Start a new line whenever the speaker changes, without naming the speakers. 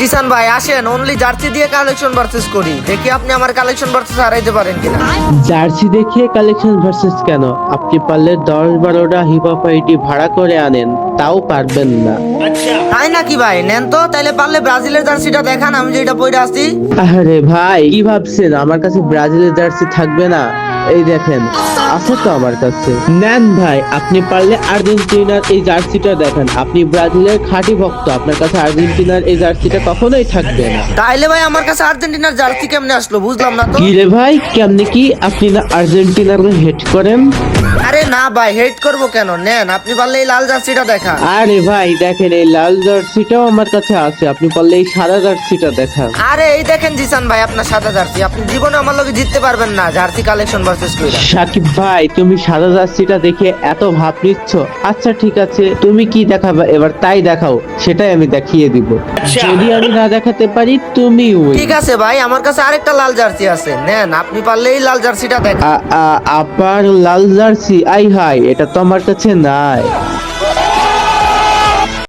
জিসান ভাই আসেন only jersey দিয়ে কালেকশন ভার্সেস করি। দেখি আপনি আমার কালেকশন ভার্সেস হারাইতে পারেন কিনা।
জার্সি দেখে কালেকশন ভার্সেস কেন? আপনি পারলে দশ বারোটা হিপহপ আইডি ভাড়া করে আনেন তাও পারবেন না।
তাই নাকি ভাই? নেন তো তাইলে পারলে ব্রাজিলের জার্সিটা দেখান আমি যেটা পরে আসছি।
আরে ভাই কি ভাবছেন? আমার কাছে ব্রাজিলের জার্সি থাকবে না। এই দেখেন আছে তো আমার কাছে। নেন ভাই আপনি পারলে আর্জেন্টিনার এই জার্সিটা দেখেন। আপনি ব্রাজিলের খাঁটি ভক্ত আপনার কাছে আর্জেন্টিনার এই জার্সিটা কখনোই থাকবে না।
তাইলে ভাই আমার কাছে আর্জেন্টিনার জার্সি কেমনে আসলো বুঝলাম না তো?
কি রে ভাই কেমনি কি আপনি না আর্জেন্টিনার হেট করেন?
আরে না ভাই হেট করব কেন? নেন আপনি পারলে এই লাল জার্সিটা দেখান
আরে ভাই দেখেন এই লাল জার্সিটাও আমার কাছে আছে আপনি পারলে এই সাদা জার্সিটা দেখান।
আরে এই দেখেন জিসান ভাই আপনার সাদা জার্সি। আপনি জীবনে আমার লগে জিততে পারবেন না জার্সি কালেকশন ভার্সেস কইরা।
সাকিব ভাই তুমি সাদা জার্সিটা দেখে এত ভাব নিচ্ছ। আচ্ছা ঠিক আছে তুমি কি দেখাবে? এবার তাই দেখাও সেটাই আমি দেখিয়ে দিব। যদি আমি না দেখাতে পারি তুমি
ঠিক আছে ভাই আমার কাছে আরেকটা লাল জার্সি আছে। নেন আপনি পারলেই এই লাল জার্সিটা দেখ
আপার লাল জার্সি আই হাই এটা তো আমার কাছে নাই।